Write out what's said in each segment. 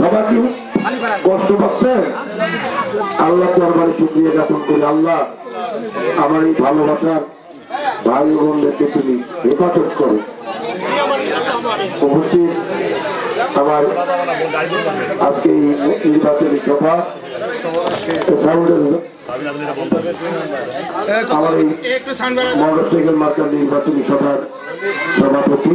সবাই কি? কষ্ট পাচ্ছেন? আল্লাহ দরবারে শুক্রিয়া জ্ঞাপন করি। আল্লাহ আমার এই ভালোবাসার ভাই বোনদেরকে তুমি হেফাজত করো। উপস্থিত আমার আজকে এই নির্বাচনী সভা। আমার এই মোটরসাইকেল মার্কার নির্বাচনী সভার সভাপতি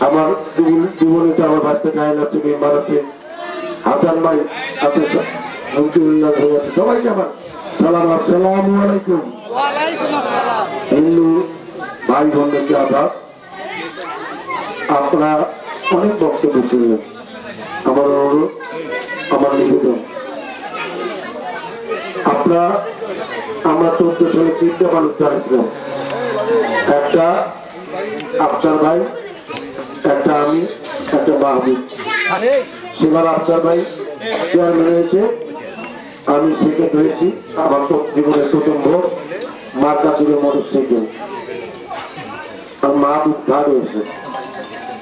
আমার জীবনে আমার বাচ্চা গায়ে না মেম্বার আছে হাসান ভাই রহমতুল্লাহ সবাইকে আমার সালাম আসসালামু আলাইকুম। হিন্দু ভাই বোনদেরকে আপনারা অনেক বক্তব্য শুনলেন। আমার অনুরোধ আমার নিবেদন। আপনারা আমরা চোদ্দ সালে তিনটা মানুষ জানিয়েছিলাম একটা আফসার ভাই একটা আমি একটা মাহবুব। সেবার আফসার ভাই চেয়ারম্যান হয়েছে। আমি সেকেন্ড হয়েছি। আমার তো জীবনের প্রথম ভোট। মার্কা ছিল মোটর সাইকেল আর মাহবুব থার্ড হয়েছে।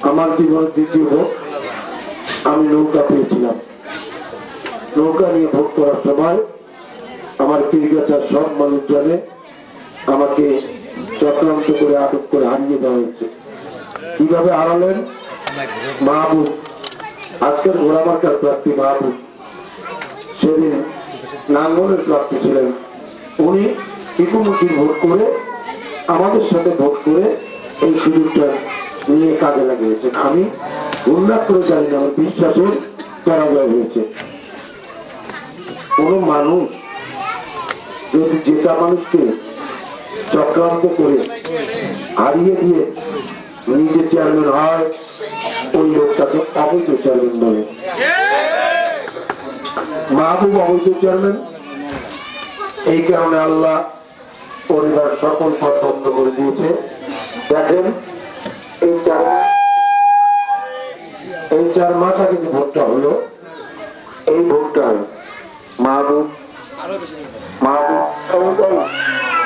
আমার জীবনের দ্বিতীয় ভোট। আমি নৌকা পেয়েছিলাম। নৌকা নিয়ে ভোট করার সময় আমার পীরগাছার সব মানুষ জানে আমাকে চক্রান্ত করে আটক করে হারিয়ে দেওয়া হয়েছে। কীভাবে হারালেন? মাহবুব। আজকের ঘোড়ামার্কার প্রার্থী মাহবুব। সেদিন নাঙ্গলের প্রার্থী ছিলেন। উনি ইতিমুখী ভোট করে আমাদের সাথে ভোট করে এই সুযোগটা নিয়ে কাজে লাগিয়েছেন আমি উল্লেখ করে জানি না, আমার বিশ্বাসের পরাজয় হয়েছে। কোন মানুষ যদি জেতা মানুষকে চক্রান্ত করে হারিয়ে দিয়ে নিজে চেয়ারম্যান হয়, ওই লোকটাকে অবৈধ চেয়ারম্যান বলে। মাহবুব অবৈধ চেয়ারম্যান। এই কারণে আল্লাহ পরিবার সকল পথ বন্ধ করে দিয়েছে। দেখেন, এই চার এই চার মাস আগে যে ভোটটা হলো। এই ভোটটায় মাহবুব মাহবুব এবং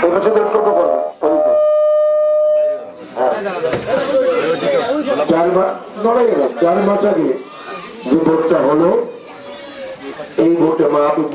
এই কত করো। চার মাস আগে যে ভোটটা হলো এই ভোটে মাহবুব